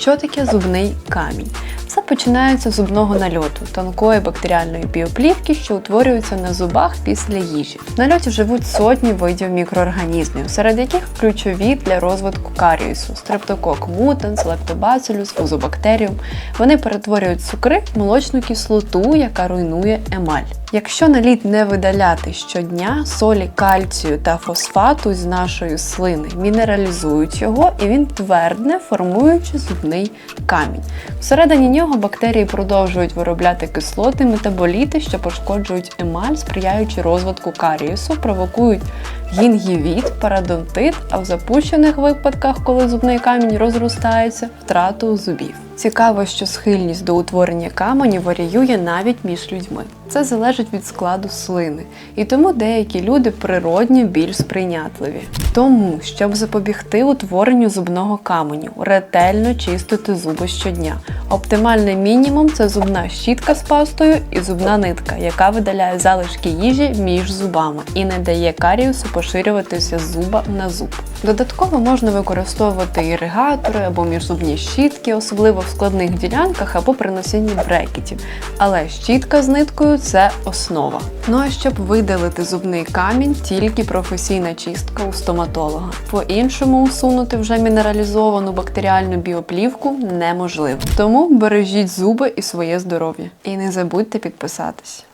Що таке зубний камінь? Все починається з зубного нальоту, тонкої бактеріальної біоплівки, що утворюється на зубах після їжі. В нальоті живуть сотні видів мікроорганізмів, серед яких ключові для розвитку карієсу, стрептокок мутанс, лактобацилюс, фузобактеріум. Вони перетворюють цукри в молочну кислоту, яка руйнує емаль. Якщо наліт не видаляти щодня, солі кальцію та фосфату з нашої слини мінералізують його і він твердне, формуючи зубний камінь. Всередині нього бактерії продовжують виробляти кислоти, метаболіти, що пошкоджують емаль, сприяючи розвитку карієсу, провокують гінгівіт, парадонтит, а в запущених випадках, коли зубний камінь розростається, втрату зубів. Цікаво, що схильність до утворення каменю варіює навіть між людьми. Це залежить від складу слини, і тому деякі люди природньо більш сприйнятливі. Тому, щоб запобігти утворенню зубного каменю, ретельно чистити зуби щодня. Оптимальний мінімум це зубна щітка з пастою і зубна нитка, яка видаляє залишки їжі між зубами і не дає каріусу поширюватися з зуба на зуб. Додатково можна використовувати іригатори або міжзубні щітки, особливо в складних ділянках або при носінні брекетів. Але щітка з ниткою це основа. Ну а щоб видалити зубний камінь, тільки професійна чистка у стоматолога. По-іншому усунути вже мінералізовану бактеріальну біоплівку неможливо. Тому бережіть зуби і своє здоров'я. І не забудьте підписатись.